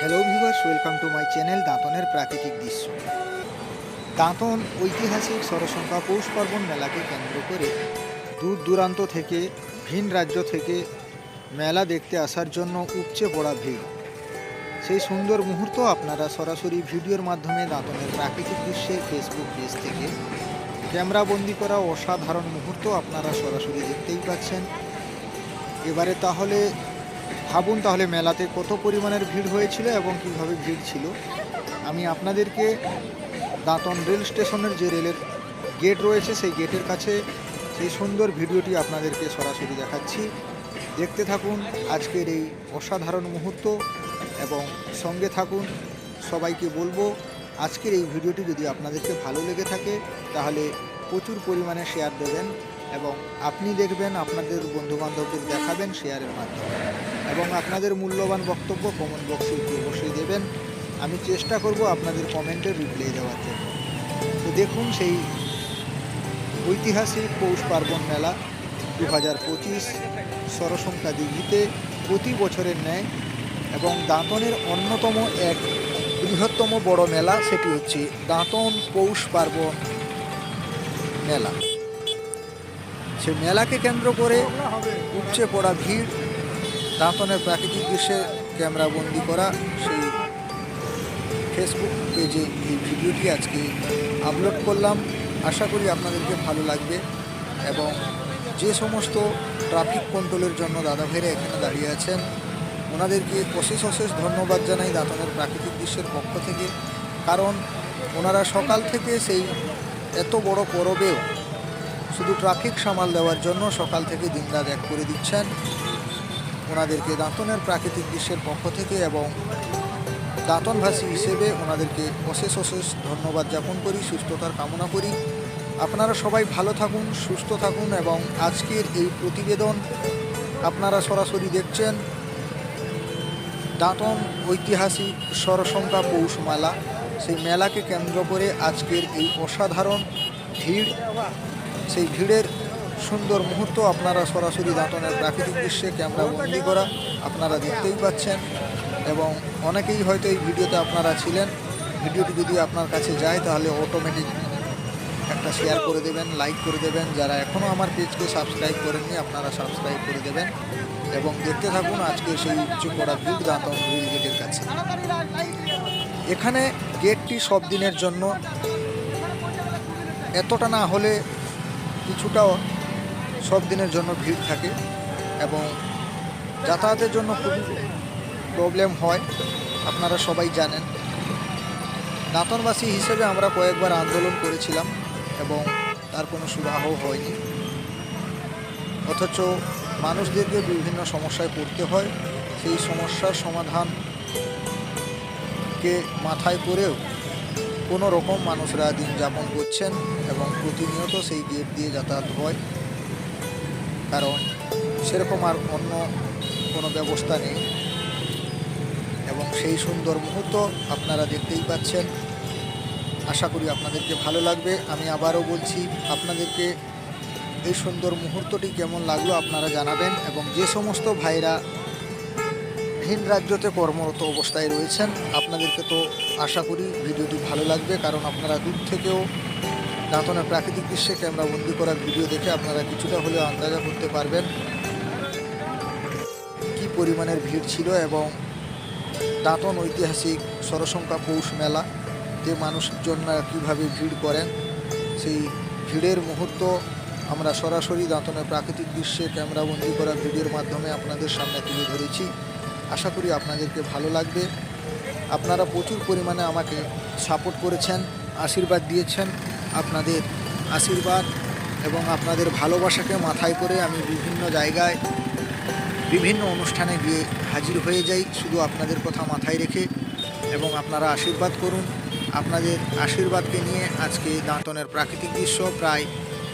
Hello viewers welcome to my channel দাঁতনের প্রাকৃতিক দৃশ্য দাঁতন ঐতিহাসিক সরসংখ্যা পৌষ পার্বণ মেলাকে কেন্দ্র করে দূর দূরান্ত থেকে, ভিন রাজ্য থেকে মেলা দেখতে আসার জন্য উপচে পড়া ভিড়। সেই সুন্দর মুহূর্ত আপনারা সরাসরি ভিডিওর মাধ্যমে দাঁতনের প্রাকৃতিক দৃশ্যের ফেসবুক পেজ থেকে ক্যামেরা বন্দি করা অসাধারণ মুহূর্ত আপনারা সরাসরি দেখতেই পাচ্ছেন। এবারে তাহলে ভাবুন তাহলে মেলাতে কত পরিমাণের ভিড় হয়েছিল এবং কীভাবে ভিড় ছিল। আমি আপনাদেরকে দাঁতন রেল স্টেশনের যে রেলের গেট রয়েছে, সেই গেটের কাছে সেই সুন্দর ভিডিওটি আপনাদেরকে সরাসরি দেখাচ্ছি। দেখতে থাকুন আজকের এই অসাধারণ মুহূর্ত এবং সঙ্গে থাকুন, সবাইকে বলব আজকের এই ভিডিওটি যদি আপনাদেরকে ভালো লেগে থাকে, তাহলে প্রচুর পরিমাণে শেয়ার দেবেন এবং আপনি দেখবেন, আপনাদের বন্ধুবান্ধবদের দেখাবেন শেয়ারের মাধ্যমে। এবং আপনাদের মূল্যবান বক্তব্য কমেন্ট বক্সে অবশ্যই দেবেন। আমি চেষ্টা করব আপনাদের কমেন্টের রিপ্লাই দেওয়ার জন্য। তো দেখুন, সেই ঐতিহাসিক পৌষ পার্বণ মেলা দু হাজার পঁচিশ সরসংখ্যা দিঘিতে প্রতি বছরের ন্যায় এবং দাঁতনের অন্যতম এক বৃহত্তম বড় মেলা সেটি হচ্ছে দাঁতন পৌষ পার্বণ মেলা। সে মেলাকে কেন্দ্র করে উপচে পড়া ভিড় দাঁতনের প্রাকৃতিক দৃশ্যে ক্যামেরা বন্দি করা, সেই ফেসবুক পেজে এই ভিডিওটি আজকে আপলোড করলাম। আশা করি আপনাদেরকে ভালো লাগবে এবং যে সমস্ত ট্রাফিক কন্ট্রোলের জন্য দাদা ভাইরা এখানে দাঁড়িয়ে আছেন, ওনাদেরকে অশেষ অশেষ ধন্যবাদ জানাই দাঁতনের প্রাকৃতিক দৃশ্যের পক্ষ থেকে। কারণ ওনারা সকাল থেকে সেই এত বড় পরবেও শুধু ট্রাফিক সামাল দেওয়ার জন্য সকাল থেকে দিনরাত এক করে দিচ্ছেন। ওনাদেরকে দাঁতনের প্রাকৃতিক দৃশ্যের পক্ষ থেকে এবং দাঁতনভাষী হিসেবে ওনাদেরকে অশেষ অশেষ ধন্যবাদ জ্ঞাপন করি, সুস্থতার কামনা করি। আপনারা সবাই ভালো থাকুন, সুস্থ থাকুন এবং আজকের এই প্রতিবেদন আপনারা সরাসরি দেখছেন দাঁতন ঐতিহাসিক সরসংখ্যা পৌষ মেলা। সেই মেলাকে কেন্দ্র করে আজকের এই অসাধারণ ভিড়, সেই ভিড়ের সুন্দর মুহূর্ত আপনারা সরাসরি দাঁতনের প্রাকৃতিক দৃশ্যে ক্যামেরা বন্দি করা আপনারা দেখতেই পাচ্ছেন এবং অনেকেই হয়তো এই ভিডিওতে আপনারা ছিলেন। ভিডিওটি যদি আপনার কাছে যায়, তাহলে অটোমেটিক একটা শেয়ার করে দেবেন লাইক করে দেবেন। যারা এখনও আমার পেজকে সাবস্ক্রাইব করেননি, আপনারা সাবস্ক্রাইব করে দেবেন এবং দেখতে থাকুন আজকে সেই উচ্চ করা ভিড় দাঁতন রেল গেটের কাছে। এখানে গেটটি সব দিনের জন্য। এতটা না হলে কিছুটাও সব দিনের জন্য ভিড় থাকে এবং যাতায়াতের জন্য খুবই প্রবলেম হয়, আপনারা সবাই জানেন। দাঁতনবাসী হিসেবে আমরা কয়েকবার আন্দোলন করেছিলাম এবং তার কোনো সুরাহ হয়নি। অথচ মানুষদেরকে বিভিন্ন সমস্যায় পড়তে হয়, সেই সমস্যার সমাধানকে মাথায় করেও কোনো রকম মানুষরা দিন যাপন করছেন এবং প্রতিনিয়ত সেই গেট দিয়ে যাতায়াত হয়। কারণ সেরকম আর অন্য কোনো ব্যবস্থা নেই। এবং সেই সুন্দর মুহূর্ত আপনারা দেখতেই পাচ্ছেন। আশা করি আপনাদেরকে ভালো লাগবে। আমি আবারও বলছি, আপনাদেরকে এই সুন্দর মুহূর্তটি কেমন লাগল আপনারা জানাবেন এবং যে সমস্ত ভাইরা ভিন রাজ্যতে কর্মরত অবস্থায় রয়েছেন, আপনাদেরকে তো আশা করি ভিডিওটি ভালো লাগবে, কারণ আপনারা দূর থেকেও দাঁতনের প্রাকৃতিক দৃশ্যে ক্যামেরা বন্দি করার ভিডিও দেখে আপনারা কিছুটা হলেও আন্দাজা করতে পারবেন কি পরিমাণের ভিড় ছিল এবং দাঁতন ঐতিহাসিক সরসংখ্যা পৌষ মেলা যে মানুষজন কীভাবে ভিড় করেন, সেই ভিড়ের মুহূর্ত আমরা সরাসরি দাঁতনের প্রাকৃতিক দৃশ্যে ক্যামেরাবন্দি করা ভিডিওর মাধ্যমে আপনাদের সামনে তুলে ধরেছি। আশা করি আপনাদেরকে ভালো লাগবে। আপনারা প্রচুর পরিমাণে আমাকে সাপোর্ট করেছেন, আশীর্বাদ দিয়েছেন। আপনাদের আশীর্বাদ এবং আপনাদের ভালোবাসাকে মাথায় করে আমি বিভিন্ন জায়গায় বিভিন্ন অনুষ্ঠানে গিয়ে হাজির হয়ে যাই, শুধু আপনাদের কথা মাথায় রেখে এবং আপনারা আশীর্বাদ করুন। আপনাদের আশীর্বাদকে নিয়ে আজকে দাঁতনের প্রাকৃতিক দৃশ্য, প্রায়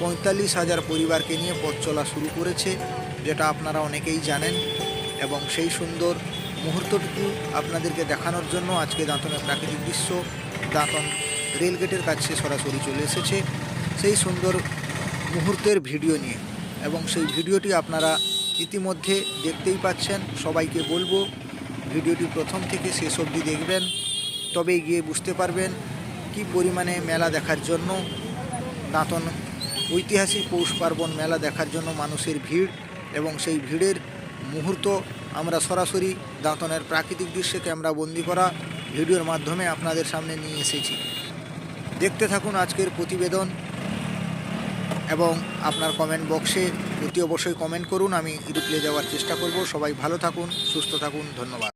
পঁয়তাল্লিশ হাজার পরিবারকে নিয়ে পথ চলা শুরু করেছে, যেটা আপনারা অনেকেই জানেন এবং সেই সুন্দর মুহূর্তটুকু আপনাদেরকে দেখানোর জন্য আজকে দাঁতনের প্রাকৃতিক দৃশ্য, দাঁতন রেলগেটের কাছে সরাসরি চলে এসেছে। সেই সুন্দর মুহূর্তের ভিডিও নিয়ে। এবং সেই ভিডিওটি আপনারা ইতিমধ্যে দেখতেই পাচ্ছেন। সবাইকে বলব, ভিডিওটি প্রথম থেকে শেষ অবধি দেখবেন। তবেই গিয়ে বুঝতে পারবেন কি পরিমাণে মেলা দেখার জন্য দাঁতন, ঐতিহাসিক পৌষ পার্বণ মেলা দেখার জন্য মানুষের ভিড় এবং সেই ভিড়ের মুহূর্ত আমরা সরাসরি দাঁতনের প্রাকৃতিক দৃশ্যে ক্যামেরা বন্দি করা ভিডিওর মাধ্যমে আপনাদের সামনে নিয়ে এসেছি। দেখতে থাকুন আজকের প্রতিবেদন এবং আপনার কমেন্ট বক্সে অতি অবশ্যই কমেন্ট করুন। আমি রিপ্লে যাওয়ার চেষ্টা করব। সবাই ভালো থাকুন, সুস্থ থাকুন। ধন্যবাদ।